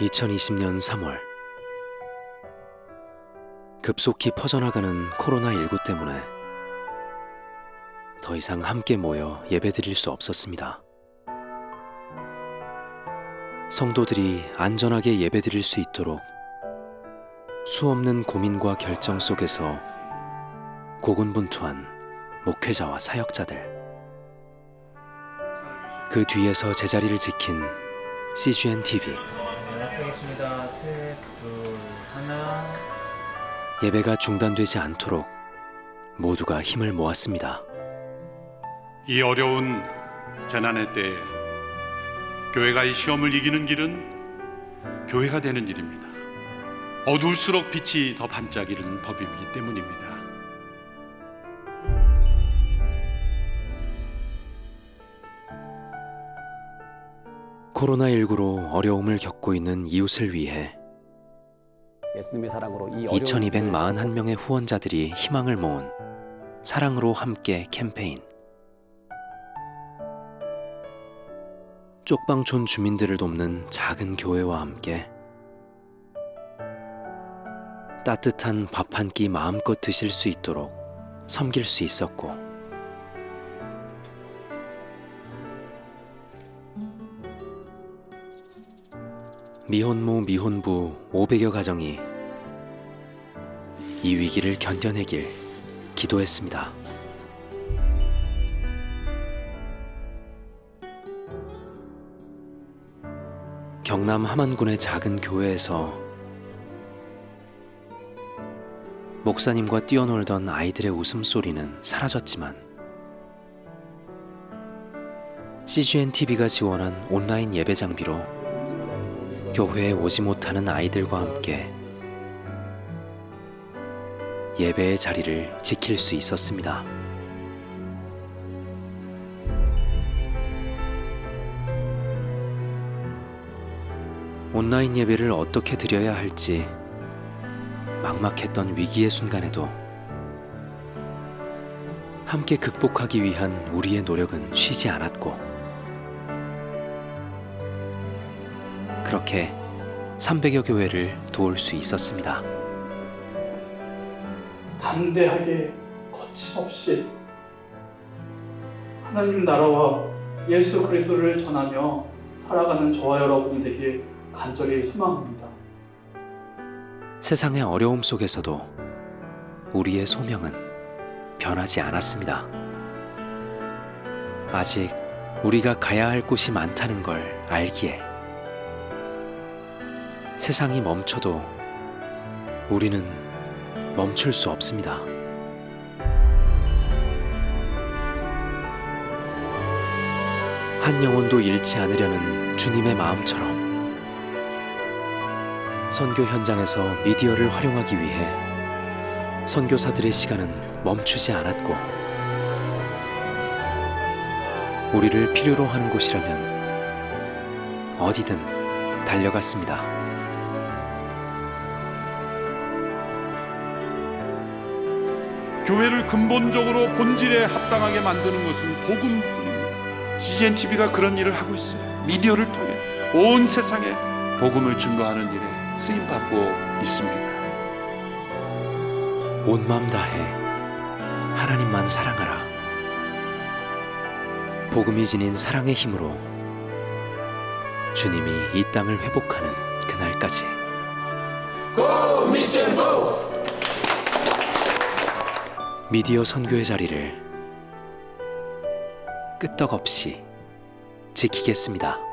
2020년 3월 급속히 퍼져나가는 코로나19 때문에 더 이상 함께 모여 예배드릴 수 없었습니다. 성도들이 안전하게 예배드릴 수 있도록 수없는 고민과 결정 속에서 고군분투한 목회자와 사역자들 그 뒤에서 제자리를 지킨 CGN TV 하겠습니다. 셋, 둘, 하나. 예배가 중단되지 않도록 모두가 힘을 모았습니다. 이 어려운 재난의 때에 교회가 이 시험을 이기는 길은 교회가 되는 일입니다. 어두울수록 빛이 더 반짝이는 법이기 때문입니다. 코로나19로 어려움을 겪고 있는 이웃을 위해 예수님의 사랑으로 이 어려운 2241명의 후원자들이 희망을 모은 사랑으로 함께 캠페인. 쪽방촌 주민들을 돕는 작은 교회와 함께 따뜻한 밥 한 끼 마음껏 드실 수 있도록 섬길 수 있었고 미혼모 미혼부 500여 가정이 이 위기를 견뎌내길 기도했습니다. 경남 함안군의 작은 교회에서 목사님과 뛰어놀던 아이들의 웃음소리는 사라졌지만 CGN TV가 지원한 온라인 예배 장비로 교회에 오지 못하는 아이들과 함께 예배의 자리를 지킬 수 있었습니다. 온라인 예배를 어떻게 드려야 할지 막막했던 위기의 순간에도 함께 극복하기 위한 우리의 노력은 쉬지 않았고 그렇게 300여 교회를 도울 수 있었습니다. 담대하게 거침없이 하나님 나라와 예수 그리스도를 전하며 살아가는 저와 여러분이 되길 간절히 소망합니다. 세상의 어려움 속에서도 우리의 소명은 변하지 않았습니다. 아직 우리가 가야 할 곳이 많다는 걸 알기에 세상이 멈춰도 우리는 멈출 수 없습니다. 한 영혼도 잃지 않으려는 주님의 마음처럼 선교 현장에서 미디어를 활용하기 위해 선교사들의 시간은 멈추지 않았고 우리를 필요로 하는 곳이라면 어디든 달려갔습니다. 교회를 근본적으로 본질에 합당하게 만드는 것은 복음뿐입니다. CGN TV가 그런 일을 하고 있어요. 미디어를 통해 온 세상에 복음을 증거하는 일에 쓰임 받고 있습니다. 온 마음 다해 하나님만 사랑하라. 복음이 지닌 사랑의 힘으로 주님이 이 땅을 회복하는 그날까지. 미디어 선교의 자리를 끄떡없이 지키겠습니다.